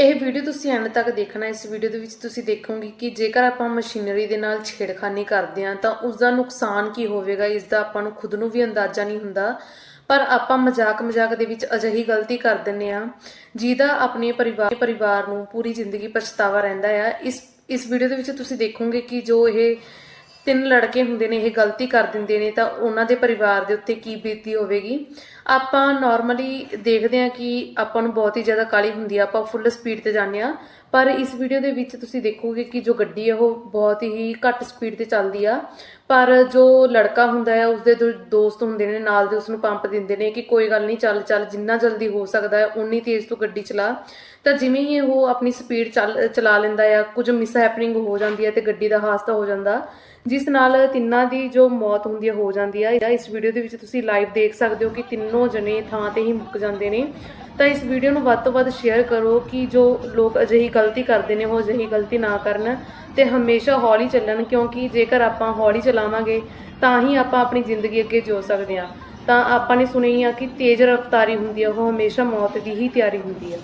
ਇਹ ਵੀਡੀਓ ਤੁਸੀਂ ਐਂਡ ਤੱਕ ਦੇਖਣਾ, ਇਸ ਵੀਡੀਓ ਦੇ ਵਿੱਚ ਤੁਸੀਂ ਦੇਖੋਗੇ ਕਿ ਜੇਕਰ ਆਪਾਂ ਮਸ਼ੀਨਰੀ ਦੇ ਨਾਲ ਛੇੜਖਾਨੀ ਕਰਦੇ ਹਾਂ, ਤਾਂ ਉਸ ਦਾ ਨੁਕਸਾਨ ਕੀ ਹੋਵੇਗਾ ਇਸ ਦਾ ਆਪਾਂ ਨੂੰ ਖੁਦ ਨੂੰ ਵੀ ਅੰਦਾਜ਼ਾ ਨਹੀਂ ਹੁੰਦਾ। ਪਰ ਆਪਾਂ ਮਜ਼ਾਕ ਮਜ਼ਾਕ ਦੇ ਵਿੱਚ ਅਜਿਹੀ ਗਲਤੀ ਕਰ ਦਿੰਨੇ ਆ ਜਿਹਦਾ ਆਪਣੇ ਪਰਿਵਾਰ ਪਰਿਵਾਰ ਨੂੰ ਪੂਰੀ ਜ਼ਿੰਦਗੀ ਪਛਤਾਵਾ ਰਹਿੰਦਾ ਆ। ਇਸ ਇਸ ਵੀਡੀਓ ਦੇ ਵਿੱਚ ਤੁਸੀਂ ਦੇਖੋਗੇ ਕਿ ਜੋ ਇਹ ਤਿੰਨ ਲੜਕੇ ਹੁੰਦੇ ਨੇ, ਇਹ ਗਲਤੀ ਕਰ ਦਿੰਦੇ ਨੇ, ਤਾਂ ਉਹਨਾਂ ਦੇ ਪਰਿਵਾਰ ਦੇ ਉੱਤੇ ਕੀ ਬੀਤੀ ਹੋਵੇਗੀ? ਆਪਾਂ ਨਾਰਮਲੀ ਦੇਖਦੇ ਹਾਂ ਕਿ ਆਪਾਂ ਨੂੰ ਬਹੁਤ ਹੀ ਜ਼ਿਆਦਾ ਕਾਲੀ ਹੁੰਦੀ ਆ, ਆਪਾਂ ਫੁੱਲ ਸਪੀਡ ਤੇ ਜਾਂਦੇ ਆ ਪਰ ਇਸ ਵੀਡੀਓ ਦੇ ਵਿੱਚ ਤੁਸੀਂ ਦੇਖੋਗੇ ਕਿ ਜੋ ਗੱਡੀ ਆ, ਉਹ ਬਹੁਤ ਹੀ ਘੱਟ ਸਪੀਡ ਤੇ ਚੱਲਦੀ ਆ। ਪਰ ਜੋ ਲੜਕਾ ਹੁੰਦਾ ਹੈ, ਉਸਦੇ ਦੋ ਦੋਸਤ ਹੁੰਦੇ ਨੇ, ਨਾਲ ਦੇ ਉਸ ਨੂੰ ਪੰਪ ਦਿੰਦੇ ਨੇ ਕਿ ਕੋਈ ਗੱਲ ਨਹੀਂ, ਚੱਲ ਚੱਲ, ਜਿੰਨਾ ਜਲਦੀ ਹੋ ਸਕਦਾ ਹੈ, ਉਨੀ ਤੇਜ਼ ਤੋਂ ਗੱਡੀ ਚਲਾ। ਤਾਂ ਜਿਵੇਂ ਹੀ ਉਹ ਆਪਣੀ ਸਪੀਡ ਚੱਲ, ਚਲਾ ਲੈਂਦਾ ਆ ਕੁਝ ਮਿਸ ਹੈਪਨਿੰਗ ਹੋ ਜਾਂਦੀ ਹੈ ਤੇ ਗੱਡੀ ਦਾ ਹਾਦਸਾ ਹੋ ਜਾਂਦਾ, ਜਿਸ ਨਾਲ ਤਿੰਨਾਂ ਦੀ ਜੋ ਮੌਤ ਹੁੰਦੀ ਹੈ, ਹੋ ਜਾਂਦੀ ਹੈ। ਇਸ ਵੀਡੀਓ ਦੇ ਵਿੱਚ ਤੁਸੀਂ ਲਾਈਵ ਦੇਖ ਸਕਦੇ ਹੋ ਕਿ ਤਿੰਨੋਂ ਜਣੇ ਥਾਂ ਤੇ ਹੀ ਮੁੱਕ ਜਾਂਦੇ ਨੇ। ਤਾਂ ਇਸ ਵੀਡੀਓ ਨੂੰ ਵੱਧ ਤੋਂ ਵੱਧ ਸ਼ੇਅਰ ਕਰੋ ਕਿ ਜੋ ਲੋਕ ਅਜਿਹੀ ਗਲਤੀ ਕਰਦੇ ਨੇ, ਉਹ ਅਜਿਹੀ ਗਲਤੀ ਨਾ ਕਰਨ ਤੇ ਹਮੇਸ਼ਾ ਹੌਲੀ ਚੱਲਣ, ਕਿਉਂਕਿ ਜੇਕਰ ਆਪਾਂ ਹੌਲੀ ਚਲਾਵਾਂਗੇ, ਤਾਂ ਹੀ ਆਪਾਂ ਆਪਣੀ ਜ਼ਿੰਦਗੀ ਅੱਗੇ ਜਿਉ ਸਕਦੇ ਹਾਂ। ਤਾਂ ਆਪਾਂ ਨੇ ਸੁਣੀ ਆ ਕਿ ਤੇਜ਼ ਰਫ਼ਤਾਰੀ ਹੁੰਦੀ ਆ, ਉਹ ਹਮੇਸ਼ਾ ਮੌਤ ਦੀ ਹੀ ਤਿਆਰੀ ਹੁੰਦੀ ਆ।